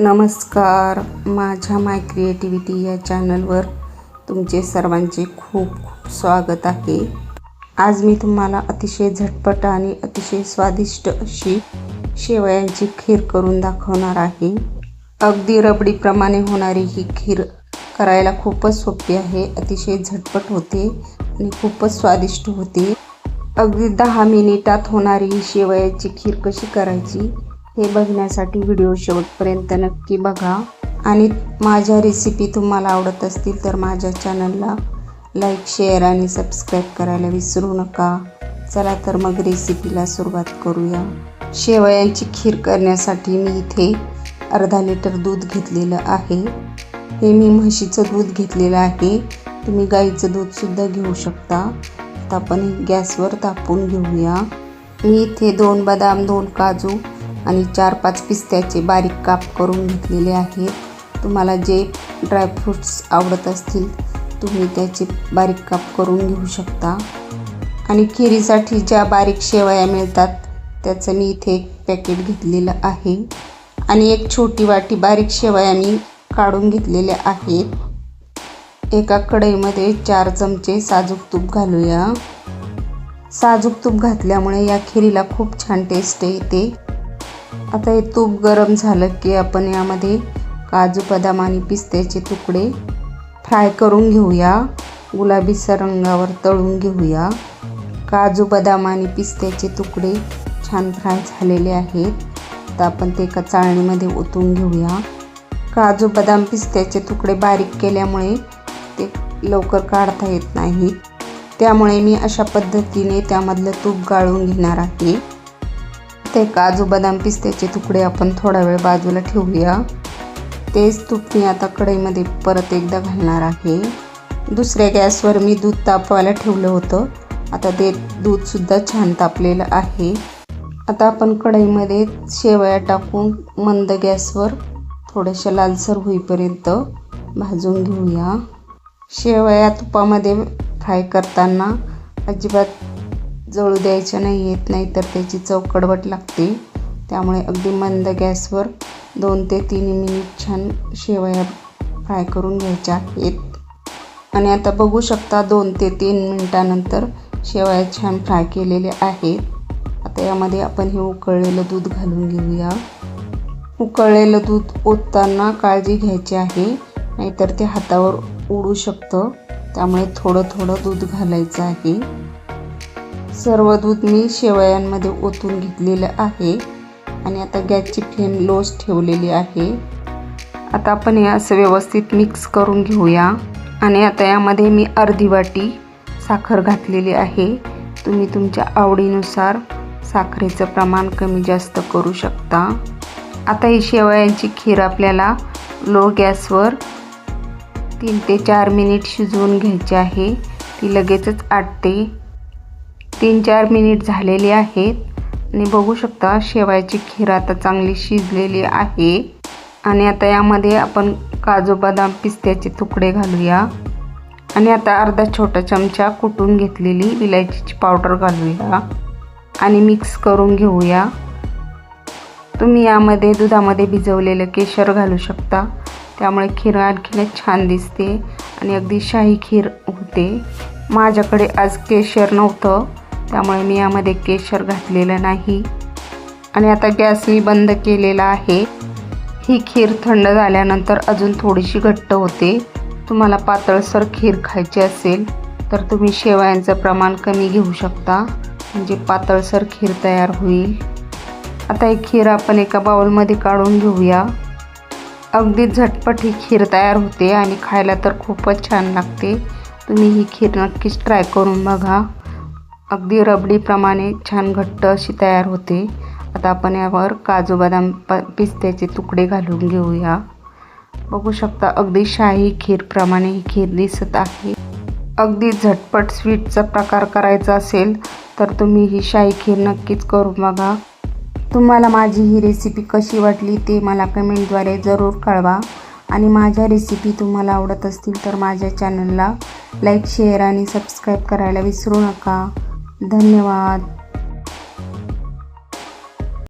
नमस्कार. माझ्या माय क्रिएटिव्हिटी या चॅनलवर तुमचे सर्वांचे खूप खूप स्वागत आहे. आज मी तुम्हाला अतिशय झटपट आणि अतिशय स्वादिष्ट अशी शेवयांची खीर करून दाखवणार आहे. अगदी रबडीप्रमाणे होणारी ही खीर करायला खूपच सोपी आहे अतिशय झटपट होते आणि खूपच स्वादिष्ट होते. अगदी दहा मिनिटात होणारी ही शेवयाची खीर कशी करायची? हे बघण्यासाठी व्हिडिओ शेवटपर्यंत नक्की बघा. आणि माझ्या रेसिपी तुम्हाला आवडत असतील तर माझ्या चॅनलला लाईक शेअर आणि सबस्क्राईब करायला विसरू नका. चला तर मग रेसिपीला सुरुवात करूया. शेवयांची खीर करण्यासाठी मी इथे अर्धा लिटर दूध घेतलेलं आहे. हे मी म्हशीचं दूध घेतलेलं आहे. तुम्ही गाईचं दूधसुद्धा घेऊ शकता. आता आपण गॅसवर तापून घेऊया. मी इथे दोन बदाम दोन काजू आणि चार पाच पिस्त्याचे बारीक काप करून घेतलेले आहेत. तुम्हाला जे ड्रायफ्रूट्स आवडत असतील तुम्ही त्याचे बारीक काप करून घेऊ शकता. आणि खिरीसाठी ज्या बारीक शेवया मिळतात त्याचं मी इथे एक पॅकेट घेतलेलं आहे. आणि एक छोटी वाटी बारीक शेवया मी काढून घेतलेल्या आहेत. एका कढईमध्ये चार चमचे साजूक तूप घालूया. साजूक तूप घातल्यामुळे या खिरीला खूप छान टेस्ट येते. आता हे तूप गरम झालं की आपण यामध्ये काजू बदाम आणि पिस्त्याचे तुकडे फ्राय करून घेऊया. गुलाबीच्या रंगावर तळून घेऊया. काजू बदाम आणि पिस्त्याचे तुकडे छान फ्राय झालेले आहेत. आता आपण ते एका चाळणीमध्ये ओतून घेऊया. काजू बदाम पिस्त्याचे तुकडे बारीक केल्यामुळे ते लवकर काढता येत नाहीत. त्यामुळे मी अशा पद्धतीने त्यामधलं तूप गाळून घेणार आहे. ते काजू बदाम पिस्त्याचे तुकडे आपण थोडा वेळ बाजूला ठेवूया. तेच तूप मी आता कढईमध्ये परत एकदा घालणार आहे. दुसऱ्या गॅसवर मी दूध तापवायला ठेवलं होतं. आता ते दूधसुद्धा छान तापलेलं आहे. आता आपण कढईमध्ये शेवया टाकून मंद गॅसवर थोड्याशा लालसर होईपर्यंत भाजून घेऊया. शेवया तुपामध्ये फ्राय करताना अजिबात जळू द्यायच्या नाही येत नाही तर त्याची चव कडवट लागते. त्यामुळे अगदी मंद गॅसवर दोन ते तीन मिनिट छान शेवया फ्राय करून घ्यायच्या आहेत. आणि आता बघू शकता दोन ते तीन मिनटानंतर शेवया छान फ्राय केलेले आहेत. आता यामध्ये आपण हे उकळलेलं दूध घालून घेऊया. उकळलेलं दूध ओतताना काळजी घ्यायची आहे नाहीतर ते हातावर उडू शकतं. त्यामुळे थोडं थोडं दूध घालायचं आहे. सर्व दूध मी शेवयांमध्ये ओतून घेतलेलं आहे. आणि आता गॅसची फ्लेम लोच ठेवलेली आहे. आता आपण हे असं व्यवस्थित मिक्स करून घेऊया. आणि आता यामध्ये मी अर्धी वाटी साखर घातलेली आहे. तुम्ही तुमच्या आवडीनुसार साखरेचं प्रमाण कमी जास्त करू शकता. आता ही शेवयांची खीर आपल्याला लो गॅसवर तीन ते चार मिनिट शिजवून घ्यायची आहे. ती लगेचच आटते तीन चार मिनिट झालेली आहेत. आणि बघू शकता शेवायची खीर आता चांगली शिजलेली आहे. आणि आता यामध्ये आपण काजू बदाम पिस्त्याचे तुकडे घालूया. आणि आता अर्धा छोटा चमचा कुटून घेतलेली इलायचीची पावडर घालूया. आणि मिक्स करून घेऊया. तुम्ही यामध्ये दुधामध्ये भिजवलेलं केशर घालू शकता. त्यामुळे खीर आणखीनच छान दिसते. आणि अगदी शाही खीर होते. माझ्याकडे आज केशर नव्हतं. त्यामुळे मी यामध्ये केशर घातलेलं नाही. आणि आता गॅस मी बंद केलेला आहे. ही खीर थंड झाल्यानंतर अजून थोडीशी घट्ट होते. तुम्हाला पातळसर खीर खायची असेल तर तुम्ही शेवयांचं प्रमाण कमी घेऊ शकता. म्हणजे पातळसर खीर तयार होईल. आता ही खीर आपण एका बाउलमध्ये काढून घेऊया. अगदी झटपट ही खीर तयार होते आणि खायला तर खूपच छान लागते. तुम्ही ही खीर नक्कीच ट्राय करून बघा. अगदी रबडीप्रमाणे छान घट्ट अशी तयार होते. आता आपण यावर काजू बदाम प पिस्त्याचे तुकडे घालून घेऊया. बघू शकता अगदी शाही खीरप्रमाणे ही खीर दिसत आहे. अगदी झटपट स्वीटचा प्रकार करायचा असेल तर तुम्ही ही शाही खीर नक्कीच करून बघा. तुम्हाला माझी ही रेसिपी कशी वाटली ते मला कमेंटद्वारे जरूर कळवा. आणि माझ्या रेसिपी तुम्हाला आवडत असतील तर माझ्या चॅनलला लाईक शेअर आणि सबस्क्राईब करायला विसरू नका. धन्यवाद.